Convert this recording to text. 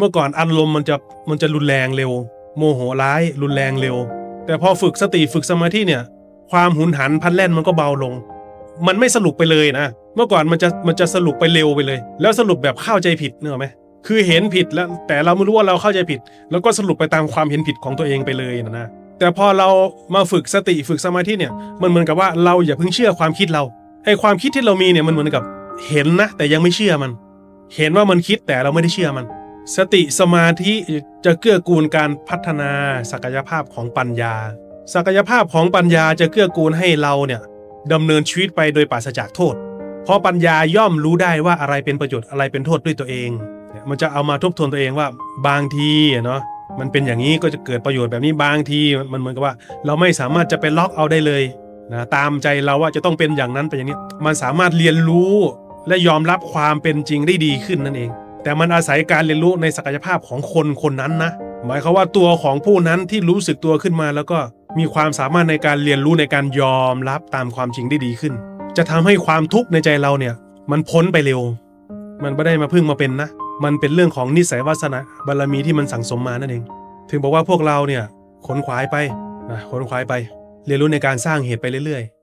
เมื่อก่อนอารมณ์มันจะมันจะรุนแรงเร็ว โมโหร้ายรุนแรงเร็ว แต่พอฝึกสติฝึกสมาธิเนี่ย ความหุนหันพันแล่นมันก็เบาลง มันไม่สรุปไปเลยนะเมื่อก่อนมันจะมันจะสรุปไปเร็วไปเลย แล้วสรุปแบบเข้าใจผิดเนอะไหมคือเห็นผิดแล้ว แต่เราไม่รู้ว่าเราเข้าใจผิด แล้วก็สรุปไปตามความเห็นผิดของตัวเองไปเลยนะนะแต่พอเรามาฝึกสติฝึกสมาธิเนี่ยมันเหมือนกับว่าเราอย่าเพิ่งเชื่อความคิดเราไอ้ความคิดที่เรามีเนี่ยมันเหมือนกับเห็นนะแต่ยังไม่เชื่อมัน เห็นว่ามันคิดแต่เราไม่ได้เชื่อมัน สติสมาธิจะเกื้อกูลการพัฒนาศักยภาพของปัญญา ศักยภาพของปัญญาจะเกื้อกูลให้เราเนี่ยดำเนินชีวิตไปโดยปราศจากโทษ เพราะปัญญาย่อมรู้ได้ว่าอะไรเป็นประโยชน์อะไรเป็นโทษด้วยตัวเองเนี่ยมันจะเอามาทบทวนตัวเองว่าบางทีเนาะมันเป็นอย่างนี้ก็จะเกิดประโยชน์แบบนี้บางทีมันเหมือนกับว่า เราไม่สามารถจะไปล็อกเอาได้เลยนะตามใจเราว่าจะต้องเป็นอย่างนั้นเป็นอย่างนี้ มันสามารถเรียนรู้และยอมรับความเป็นจริงได้ดีขึ้นนั่นเอง แต่มันอาศัยการเรียนรู้ในศักยภาพของคนคนนั้นนะ หมายความว่าตัวของผู้นั้นที่รู้สึกตัวขึ้นมา แล้วก็มีความสามารถในการเรียนรู้ในการยอมรับตามความจริงได้ดีขึ้น จะทำให้ความทุกข์ในใจเราเนี่ย มันพ้นไปเร็ว มันไม่ได้มาพึ่งมาเป็นนะ มันเป็นเรื่องของนิสัยวาสนาบารมีที่มันสั่งสมมานั่นเอง ถึงบอกว่าพวกเราเนี่ยขนขวายไปนะขนขวายไป เรียนรู้ในการสร้างเหตุไปเรื่อยๆ